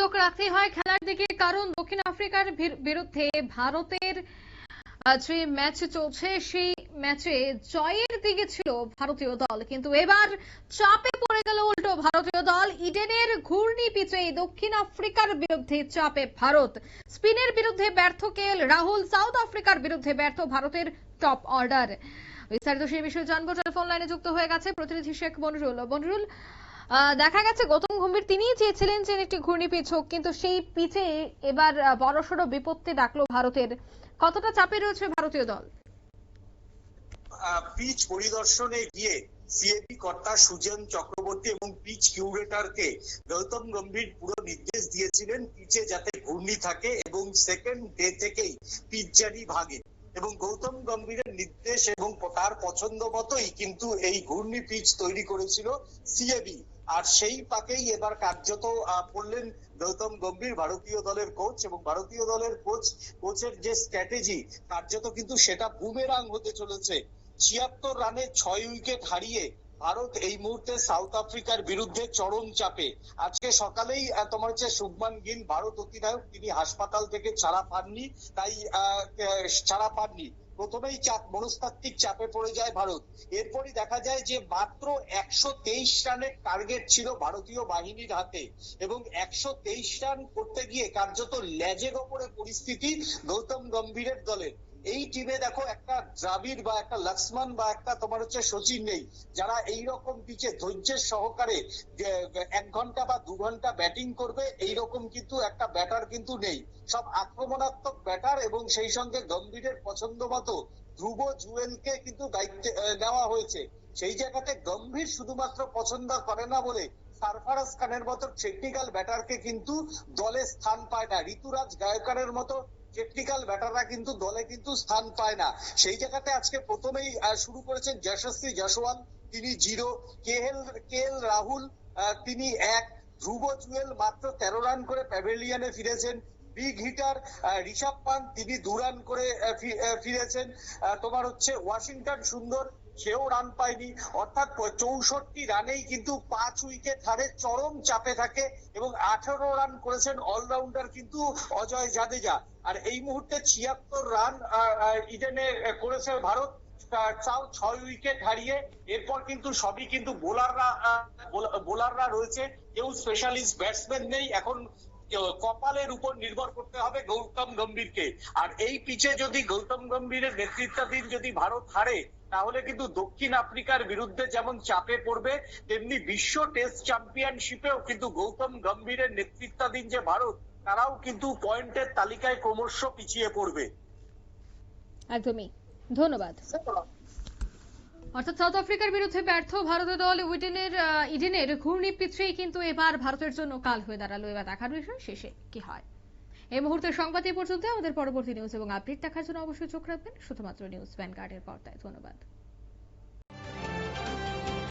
চোখ রাখতে হয় খেলার দিকে, কারণ দক্ষিণ আফ্রিকার বিরুদ্ধে ভারতের যে ম্যাচ চলছে, সেই ম্যাচে জয়ের দিকে ছিল ভারতীয় দল। কিন্তু এবার চাপে পড়ে গেল উল্টো ভারতীয় দল। ইডেনের ঘূর্ণি পিচে দক্ষিণ আফ্রিকার বিরুদ্ধে চাপে ভারত। স্পিনের বিরুদ্ধে ব্যর্থ কেল রাহুল, সাউথ আফ্রিকার বিরুদ্ধে ব্যর্থ ভারতের টপ অর্ডার। বিস্তারিত সেই বিষয়ে জানব। টেলিফোন লাইনে যুক্ত হয়ে গেছে প্রতিনিধি শেখ মনিরুল। মনিরুল দেখা গেছে গৌতম গম্ভীর তিনিই চেয়েছিলেন যে একটি ঘূর্ণি পিচ হোক, কিন্তু সেই পিচে এবার বড়সড় বিপত্তি ডাকলো ভারতের। কতটা চাপে রয়েছে ভারতীয় দল? পিচ পরিদর্শনে গিয়ে সিএপি কর্তা সুজন চক্রবর্তী এবং পিচ কিউরেটরকে গৌতম গম্ভীর পুরো নির্দেশ দিয়েছিলেন পিচে যাতে ঘূর্ণি থাকে এবং সেকেন্ড ডে থেকেই পিচ জানি ভাগে এবং গৌতম গম্ভীরের নির্দেশ এবং তার পছন্দ মতোই কিন্তু এই ঘূর্ণি পিচ তৈরি করেছিল সিএবি আর সেই পাকেই এবার কার্যত পড়লেন গৌতম গম্ভীর, ভারতীয় দলের কোচ এবং ভারতীয় দলের কোচ কোচের যে স্ট্র্যাটেজি কার্যত কিন্তু সেটা বুমেরাং হতে চলেছে। ছিয়াত্তর রানে ছয় উইকেট হারিয়ে ভারত এই মুহূর্তে সাউথ আফ্রিকার বিরুদ্ধে চরম চাপে। আজকে সকালেই তোমার হচ্ছে শুভমান গিল, ভারত অধিনায়ক, তিনি হাসপাতাল থেকে ছাড়া পাননি, তাই ছাড়া পাননি। প্রথমেই চাপ, মনস্তাত্ত্বিক চাপে পড়ে যায় ভারত। এরপরই দেখা যায় যে মাত্র একশো তেইশ রানের টার্গেট ছিল ভারতীয় বাহিনীর হাতে এবং একশো তেইশ রান করতে গিয়ে কার্যত লেজের ওপরে পরিস্থিতি গৌতম গম্ভীরের দলের এই টিমে দেখো একটা দ্রাবিড় বা একটা লক্ষ্মণ বা একটা তোমার হচ্ছে সচিন নেই। যারা এই রকম পিচে ধৈর্যের সহকারে এক ঘণ্টা বা দু ঘণ্টা ব্যাটিং করবে এই রকম কিন্তু একটা ব্যাটার কিন্তু নেই। সব আক্রমণাত্মক ব্যাটার এবং সেই সঙ্গে গম্ভীরের পছন্দ মতো ধ্রুব জুয়েলকে কিন্তু দায়িত্বে নেওয়া হয়েছে। সেই জায়গাতে গম্ভীর শুধুমাত্র পছন্দ করে না বলে সারফারাজ খানের মতো টেকনিক্যাল ব্যাটারকে কিন্তু দলে স্থান পায় না। ঋতুরাজ গায়কারের মতো টেকনিক্যাল ব্যাটাররা কিন্তু দলে কিন্তু স্থান পায় না। সেই জায়গাতে আজকে প্রথমেই শুরু করেছেন যশস্বী জয়সওয়াল তিনি জিরো। কেএল কেএল রাহুল তিনি এক। ধ্রুব জুয়েল মাত্র তেরো রান করে প্যাভিলিয়নে ফিরেছেন। বিগ হিটার ঋষভ পান্ত তিনি দু রান করে ফিরেছেন। তোমার হচ্ছে ওয়াশিংটন সুন্দর, সেও রান পায়নি। অর্থাৎ চৌষট্টি রানেই কিন্তু পাঁচ উইকেট হারে চরম চাপে থাকে এবং আঠারো রান করেছেন অলরাউন্ডার কিন্তু অজয় জাদেজা। আর এই মুহূর্তে ছিয়াত্তর রান ইডেনে করেছে ভারত। তাও ছয় উইকেট হারিয়ে এরপর কিন্তু সবই কিন্তু বোলাররা বোলাররা রয়েছে। কেউ স্পেশালিস্ট ব্যাটসম্যান নেই। এখন কপালের উপর নির্ভর করতে হবে গৌতম গম্ভীরকে। আর এই পিচে যদি গৌতম গম্ভীরের নেতৃত্বাধীন যদি ভারত হারে তাহলে কিন্তু দক্ষিণ আফ্রিকার বিরুদ্ধে যেমন চাপে পড়বে তেমনি বিশ্ব টেস্ট চ্যাম্পিয়নশিপেও কিন্তু গৌতম গম্ভীরের নেতৃত্বাধীন যে ভারত তারাও কিন্তু পয়েন্টের তালিকায় ক্রমশ পিছিয়ে পড়বে। একদমই। ধন্যবাদ। অর্থাৎ সাউথ আফ্রিকার বিরুদ্ধে ব্যর্থ ভারতীয় দল উইডেনের ইডেনের ঘূর্ণি পিছিয়ে কিন্তু এবার ভারতের জন্য কাল হয়ে দাঁড়াল। এবার দেখার বিষয় শেষে কি হয়। এই মুহূর্তের সংবাদ এ পর্যন্ত। আমাদের পরবর্তী নিউজ এবং আপডেট দেখার জন্য অবশ্যই চোখ রাখবেন। শুধুমাত্র নিউজ ভ্যানগার্ডের পর্দায়। ধন্যবাদ।